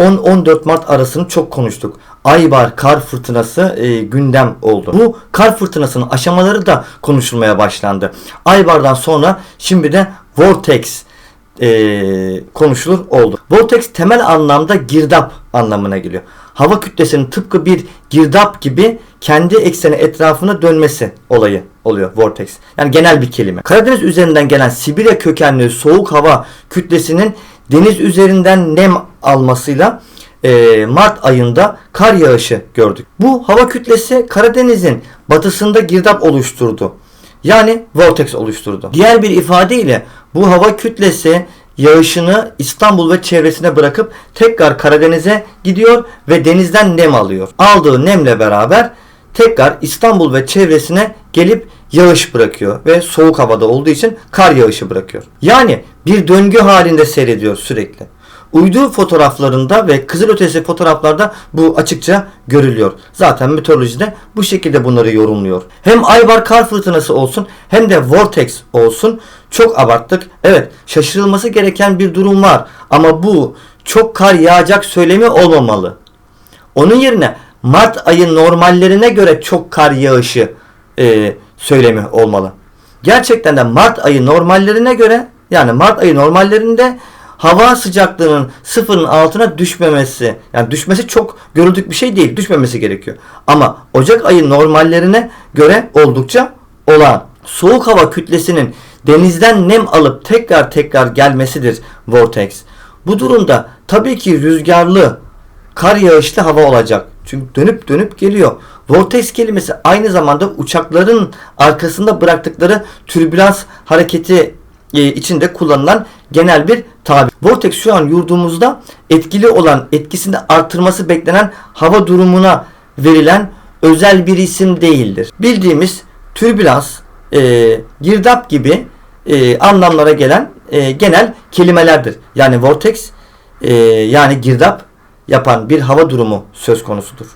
10-14 Mart arasını çok konuştuk. Aybar kar fırtınası e, gündem oldu. Bu kar fırtınasının aşamaları da konuşulmaya başlandı. Aybar'dan sonra şimdi de Vortex e, konuşulur oldu. Vortex temel anlamda girdap anlamına geliyor. Hava kütlesinin tıpkı bir girdap gibi kendi ekseni etrafına dönmesi olayı oluyor vortex. Yani genel bir kelime. Karadeniz üzerinden gelen Sibirya kökenli soğuk hava kütlesinin deniz üzerinden nem almasıyla e, Mart ayında kar yağışı gördük. Bu hava kütlesi Karadeniz'in batısında girdap oluşturdu. Yani vortex oluşturdu. Diğer bir ifadeyle bu hava kütlesi yağışını İstanbul ve çevresine bırakıp tekrar Karadeniz'e gidiyor ve denizden nem alıyor. Aldığı nemle beraber tekrar İstanbul ve çevresine gelip yağış bırakıyor ve soğuk havada olduğu için kar yağışı bırakıyor. Yani bir döngü halinde seyrediyor sürekli. Uydu fotoğraflarında ve kızılötesi fotoğraflarda bu açıkça görülüyor. Zaten meteorolojide bu şekilde bunları yorumluyor. Hem Aybar kar fırtınası olsun hem de vortex olsun çok abarttık. Evet şaşırılması gereken bir durum var ama bu çok kar yağacak söylemi olmamalı. Onun yerine Mart ayı normallerine göre çok kar yağışı e, söylemi olmalı. Gerçekten de Mart ayı normallerine göre yani Mart ayı normallerinde hava sıcaklığının sıfırın altına düşmemesi yani düşmesi çok görüldük bir şey değil düşmemesi gerekiyor. Ama Ocak ayı normallerine göre oldukça olağan. Soğuk hava kütlesinin denizden nem alıp tekrar tekrar gelmesidir vortex. Bu durumda tabii ki rüzgarlı kar yağışlı hava olacak. Çünkü dönüp dönüp geliyor. Vortex kelimesi aynı zamanda uçakların arkasında bıraktıkları türbülans hareketi e, içinde kullanılan genel bir tabir. Vortex şu an yurdumuzda etkili olan etkisini artırması beklenen hava durumuna verilen özel bir isim değildir. Bildiğimiz türbülans, e, girdap gibi e, anlamlara gelen e, genel kelimelerdir. Yani vortex e, yani girdap yapan bir hava durumu söz konusudur.